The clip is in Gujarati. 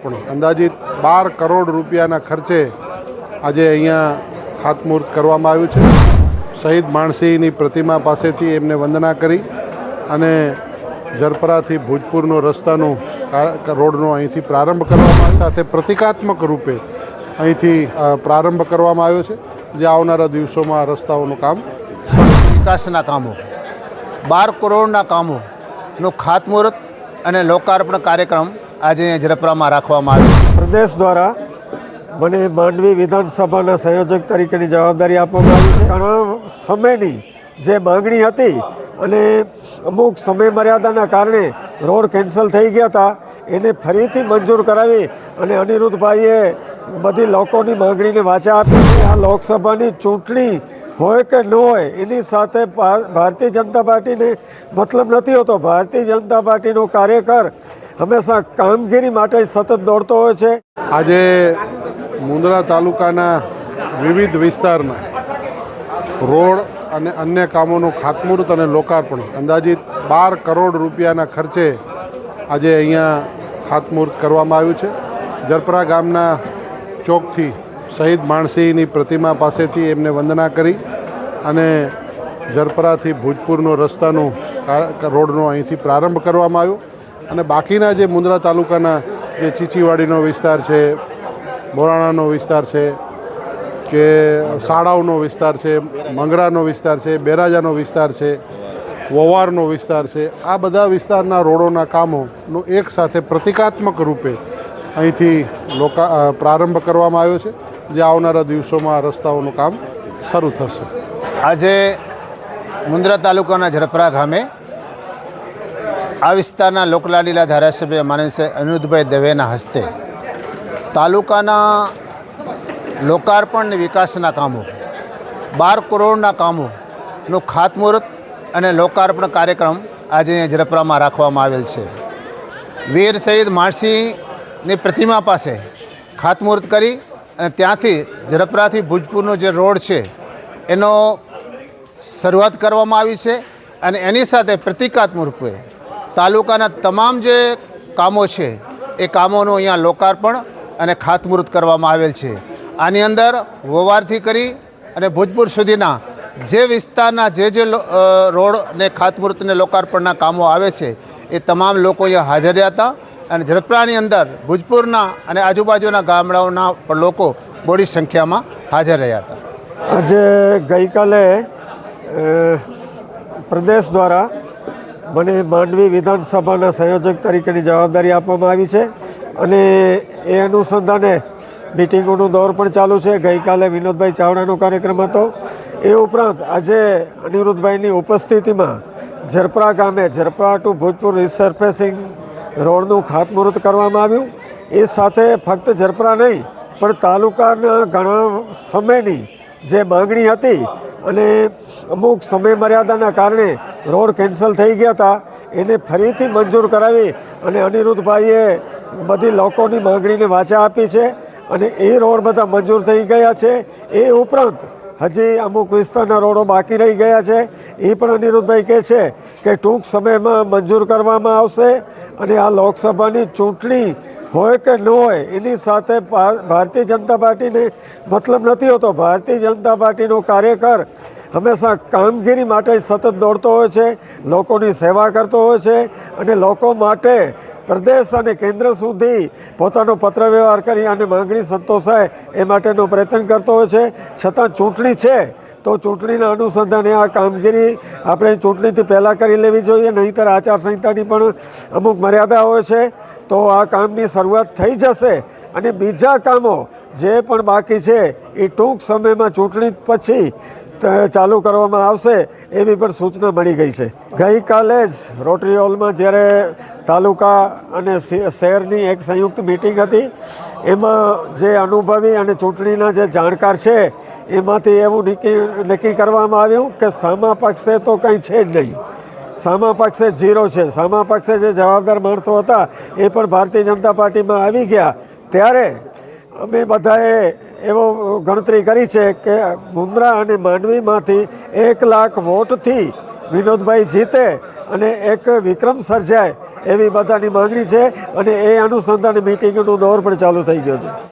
પણ અંદાજિત બાર કરોડ રૂપિયાના ખર્ચે આજે અહીંયા ખાતમુહૂર્ત કરવામાં આવ્યું છે. શહીદ માણસિંહની પ્રતિમા પાસેથી એમને વંદના કરી અને જરપરાથી ભૂજપુરનો રસ્તાનું રોડનો અહીંથી પ્રારંભ કરવામાં સાથે પ્રતિકાત્મક રૂપે અહીંથી પ્રારંભ કરવામાં આવ્યો છે. જે આવનારા દિવસોમાં રસ્તાઓનું કામ વિકાસના કામો. બાર કરોડના કામોનું ખાતમુહૂર્ત અને લોકાર્પણ કાર્યક્રમ આજે જરપરામાં રાખવામાં આવ્યો પ્રદેશ દ્વારા મને માંડવી વિધાનસભાના સંયોજક તરીકેની જવાબદારી આપવામાં આવી છે. ઘણા સમયની જે માગણી હતી અને અમુક સમય મર્યાદાના કારણે રોડ કેન્સલ થઈ ગયા હતા એને ફરીથી મંજૂર કરાવી અને અનિરુદ્ધભાઈએ બધી લોકોની માંગણીને વાચા આપી છે. આ લોકસભાની ચૂંટણી હોય કે ન હોય, એની સાથે ભારતીય જનતા પાર્ટીને મતલબ નથી હોતો. ભારતીય જનતા પાર્ટીનો કાર્યકર હંમેશા કામગીરી માટે સતત દોડતો હોય છે. આજે મુંદ્રા તાલુકાના વિવિધ વિસ્તારના રોડ અને અન્ય કામોનું ખાતમુહૂર્ત અને લોકાર્પણ, અંદાજિત બાર કરોડ રૂપિયાના ખર્ચે આજે અહીંયા ખાતમુહૂર્ત કરવામાં આવ્યું છે. જરપરા ગામના ચોકથી શહીદ માણસિંહની પ્રતિમા પાસેથી એમને વંદના કરી અને જરપરાથી ભૂજપુરનો રસ્તાનું રોડનો અહીંથી પ્રારંભ કરવામાં આવ્યો. અને બાકીના જે મુંદ્રા તાલુકાના જે ચીચીવાડીનો વિસ્તાર છે બોરાણાનો વિસ્તાર છે કે સાળાવનો વિસ્તાર છે, મંગરાનો વિસ્તાર છે, બેરાજાનો વિસ્તાર છે, વવારનો વિસ્તાર છે, આ બધા વિસ્તારના રોડોના કામોનું એક સાથે પ્રતિકાત્મક રૂપે અહીંથી લોકા પ્રારંભ કરવામાં આવ્યો છે, જે આવનારા દિવસોમાં રસ્તાઓનું કામ શરૂ થશે. આજે મુન્દ્રા તાલુકાના ઝડપરા ગામે આ વિસ્તારના લોકલાડીલા ધારાસભ્ય માનસે અનિરુદ્ધભાઈ દવેના હસ્તે તાલુકાના લોકાર્પણ વિકાસના કામો, બાર કરોડના કામોનું ખાતમુહૂર્ત અને લોકાર્પણ કાર્યક્રમ આજે અહીંયા ઝરપરામાં રાખવામાં આવેલ છે. વીર શહીદ માણસિંહની પ્રતિમા પાસે ખાતમુહૂર્ત કરી અને ત્યાંથી ઝરપરાથી ભુજપુરનો જે રોડ છે, એનો શરૂઆત કરવામાં આવી છે અને એની સાથે પ્રતિકાત્મક રૂપે તાલુકાના તમામ જે કામો છે, એ કામોનું અહીંયા લોકાર્પણ અને ખાતમુહૂર્ત કરવામાં આવેલ છે. આની અંદર વવારથી કરી અને ભુજપુર સુધીના જે વિસ્તારના જે જે રોડ ને ખાતમુહૂર્તને લોકાર્પણના કામો આવે છે, એ તમામ લોકો અહીંયા હાજર હતા. અને ઝડપરાની અંદર ભુજપુરના અને આજુબાજુના ગામડાઓના પણ લોકો બોડી સંખ્યામાં હાજર રહ્યા હતા. આજે ગઈકાલે પ્રદેશ દ્વારા મને માંડવી વિધાનસભાના સંયોજક તરીકેની જવાબદારી આપવામાં આવી છે અને એ અનુસંધાને મિટિંગોનું દોર પણ ચાલુ છે. ગઈકાલે વિનોદભાઈ ચાવડાનો કાર્યક્રમ હતો. એ ઉપરાંત આજે અનિરુદ્ધભાઈની ઉપસ્થિતિમાં ઝરપરા ગામે, ઝરપરા ટુ ભૂજપુર રિસર્ફેસિંગ રોડનું ખાતમુહૂર્ત કરવામાં આવ્યું. એ સાથે ફક્ત ઝરપરા નહીં, પણ તાલુકાના ઘણા સમયની જે માગણી હતી અને અમુક સમય મર્યાદાના કારણે રોડ કેન્સલ થઈ ગયા હતા, એને ફરીથી મંજૂર કરાવી અને અનિરુદ્ધભાઈએ બધી લોકોની માગણીને વાચા આપી છે અને એ રોડ બધા મંજૂર થઈ ગયા છે. એ ઉપરાંત હજી અમુક વિસ્તારના રોડો બાકી રહી ગયા છે. એ પણ અનિરુદ્ધભાઈ કહે છે કે ટૂંક સમયમાં મંજૂર કરવામાં આવશે અને આ લોકસભાની ચૂંટણી હોય કે ન હોય, એની સાથે ભારતીય જનતા પાર્ટીને મતલબ નથી હોતો. ભારતીય જનતા પાર્ટીનો કાર્યકર હંમેશા કામગીરી માટે સતત દોડતો હોય છે, લોકોની સેવા કરતો હોય છે અને લોકો માટે પ્રદેશ અને કેન્દ્ર સુધી પોતાનો પત્ર વ્યવહાર કરી અને માંગણી સંતોષાય એ માટેનો પ્રયત્ન કરતો હોય છે. છતાં ચૂંટણી છે, તો ચૂંટણીના અનુસંધાને આ કામગીરી આપણે ચૂંટણીથી પહેલાં કરી લેવી જોઈએ, નહીંતર આચારસંહિતાની પણ અમુક મર્યાદા હોય છે. તો આ કામની શરૂઆત થઈ જશે અને બીજા કામો જે પણ બાકી છે, એ ટૂંક સમયમાં ચૂંટણી પછી ચાલુ કરવામાં આવશે એવી પણ સૂચના મળી ગઈ છે. ગઈકાલે જ રોટરી હોલમાં જ્યારે તાલુકા અને શહેરની એક સંયુક્ત મિટિંગ હતી, એમાં જે અનુભવી અને ચૂંટણીના જે જાણકાર છે, એમાંથી એવું નક્કી નક્કી કરવામાં આવ્યું કે સામા પક્ષે તો કંઈ છે જ નહીં. સામા પક્ષે ઝીરો છે. સામા પક્ષે જે જવાબદાર માણસો હતા, એ પણ ભારતીય જનતા પાર્ટીમાં આવી ગયા. ત્યારે અમે બધાએ એવો ગણતરી કરી છે કે મુન્દ્રા અને માંડવીમાંથી એક લાખ વોટથી વિનોદભાઈ જીતે અને એક વિક્રમ સર્જાય એવી બધાની માંગણી છે અને એ અનુસંધાન મિટિંગનું દોર પણ ચાલુ થઈ ગયો છે.